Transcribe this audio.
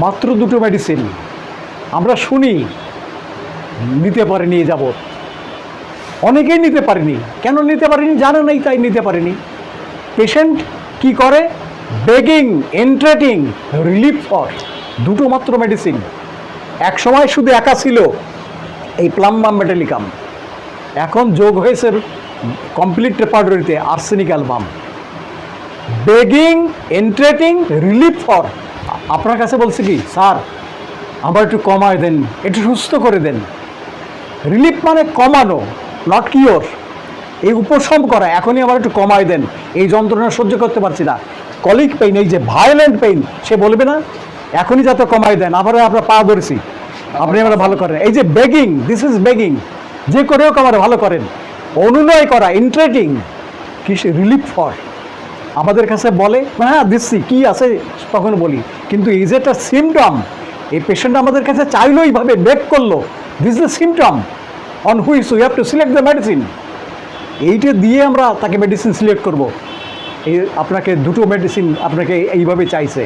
মাত্র দুটো মেডিসিন আমরা শুনি, নিতে পারেনি এ যাবৎ। অনেকেই নিতে পারেনি। কেন নিতে পারেনি? জানে নাই, তাই নিতে পারেনি। পেশেন্ট কি করে? বেগিং এন্ট্রেটিং রিলিফ ফর দুটো মাত্র মেডিসিন এক সময় শুধু একা ছিল এই প্লাম্বাম মেটালিকাম এখন যোগ হয়েছে complete রেপার্টরিতে arsenic album begging entreating relief for আপনার কাছে বলছে কি, স্যার, আমার একটু কমায় দেন, একটু সুস্থ করে দেন। রিলিফ মানে কমানো নট কিওর এই উপশম করা, এখনই আবার একটু কমায় দেন। এই যন্ত্রণা সহ্য করতে পারছি না। কলিক পেইন এই যে ভায়োলেন্ট পেইন সে বলবে না? এখনই যাতে কমায় দেন আবার আপনার পা ধরেছি। আপনি আমরা ভালো করেন। এই যে বেগিং দিস ইজ বেগিং যে করে হোক আমার ভালো করেন। অনুনয় করা ইন্টারেটিং কি রিলিফ ফর আমাদের কাছে বলে হ্যাঁ দিচ্ছি কি আছে তখন বলি। কিন্তু ইজ এটা সিমটম এই পেশেন্ট আমাদের কাছে চাইলো এইভাবে বেক করল। This the symptom on which we have to select the medicine এইটা দিয়ে আমরা তাকে মেডিসিন সিলেক্ট করব। এই আপনাকে দুটো মেডিসিন আপনাকে এইভাবে চাইছে।